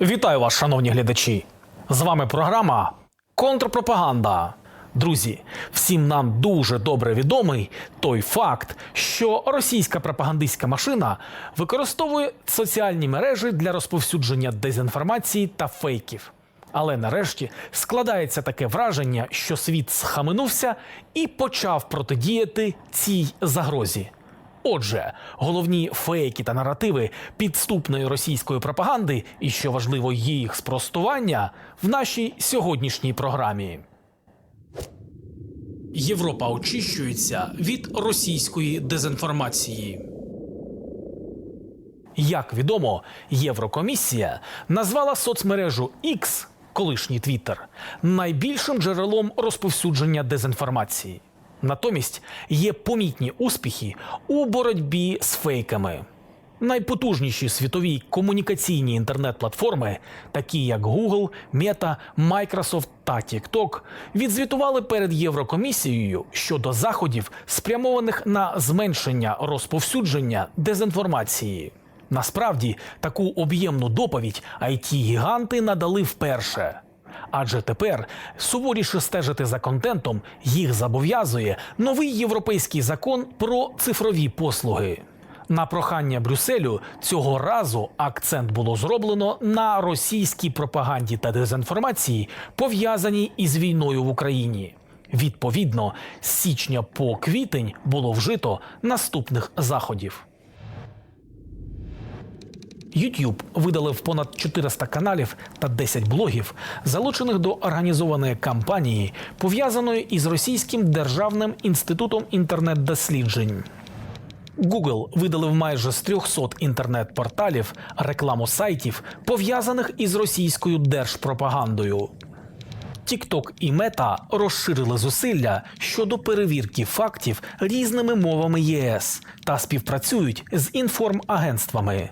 Вітаю вас, шановні глядачі! З вами програма Контрпропаганда. Друзі, всім нам дуже добре відомий той факт, що російська пропагандистська машина використовує соціальні мережі для розповсюдження дезінформації та фейків. Але нарешті складається таке враження, що світ схаменувся і почав протидіяти цій загрозі. Отже, головні фейки та наративи підступної російської пропаганди, і що важливо, їх спростування в нашій сьогоднішній програмі. Європа очищується від російської дезінформації. Як відомо, Єврокомісія назвала соцмережу X, колишній Твіттер, найбільшим джерелом розповсюдження дезінформації. Натомість є помітні успіхи у боротьбі з фейками. Найпотужніші світові комунікаційні інтернет-платформи, такі як Google, Meta, Microsoft та TikTok, відзвітували перед Єврокомісією щодо заходів, спрямованих на зменшення розповсюдження дезінформації. Насправді таку об'ємну доповідь it гіганти надали вперше. Адже тепер суворіше стежити за контентом їх зобов'язує новий європейський закон про цифрові послуги. На прохання Брюсселю цього разу акцент було зроблено на російській пропаганді та дезінформації, пов'язаній із війною в Україні. Відповідно, з січня по квітень було вжито наступних заходів. YouTube видалив понад 400 каналів та 10 блогів, залучених до організованої кампанії, пов'язаної із Російським державним інститутом інтернет-досліджень. Google видалив майже з 300 інтернет-порталів рекламу сайтів, пов'язаних із російською держпропагандою. TikTok і Meta розширили зусилля щодо перевірки фактів різними мовами ЄС та співпрацюють з інформагентствами.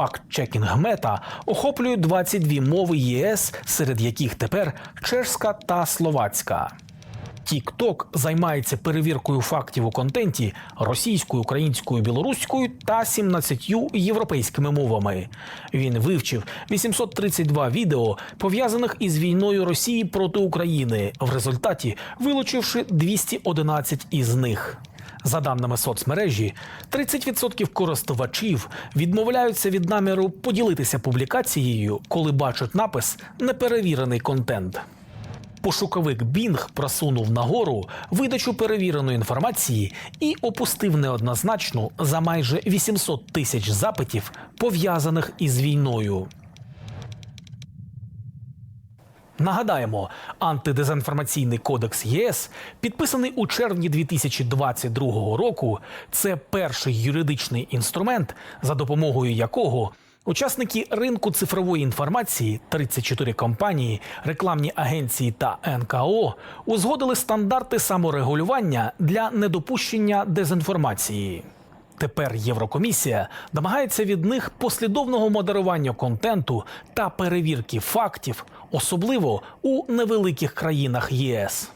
Факт-чекінг Мета охоплює 22 мови ЄС, серед яких тепер чешська та словацька. TikTok займається перевіркою фактів у контенті російською, українською, білоруською та 17 європейськими мовами. Він вивчив 832 відео, пов'язаних із війною Росії проти України, в результаті вилучивши 211 із них. За даними соцмережі, 30% користувачів відмовляються від наміру поділитися публікацією, коли бачать напис неперевірений контент. Пошуковик Bing просунув нагору видачу перевіреної інформації і опустив неоднозначну за майже 800 тисяч запитів, пов'язаних із війною. Нагадаємо, антидезінформаційний кодекс ЄС, підписаний у червні 2022 року, це перший юридичний інструмент, за допомогою якого учасники ринку цифрової інформації, 34 компанії, рекламні агенції та НКО узгодили стандарти саморегулювання для недопущення дезінформації. Тепер Єврокомісія домагається від них послідовного модерування контенту та перевірки фактів, особливо у невеликих країнах ЄС.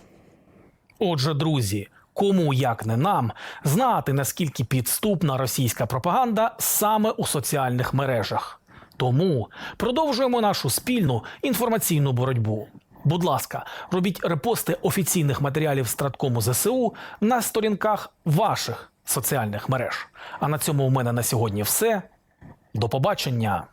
Отже, друзі, кому як не нам знати наскільки підступна російська пропаганда саме у соціальних мережах. Тому продовжуємо нашу спільну інформаційну боротьбу. Будь ласка, робіть репости офіційних матеріалів Страткому ЗСУ на сторінках ваших соціальних мереж. А на цьому у мене на сьогодні все. До побачення.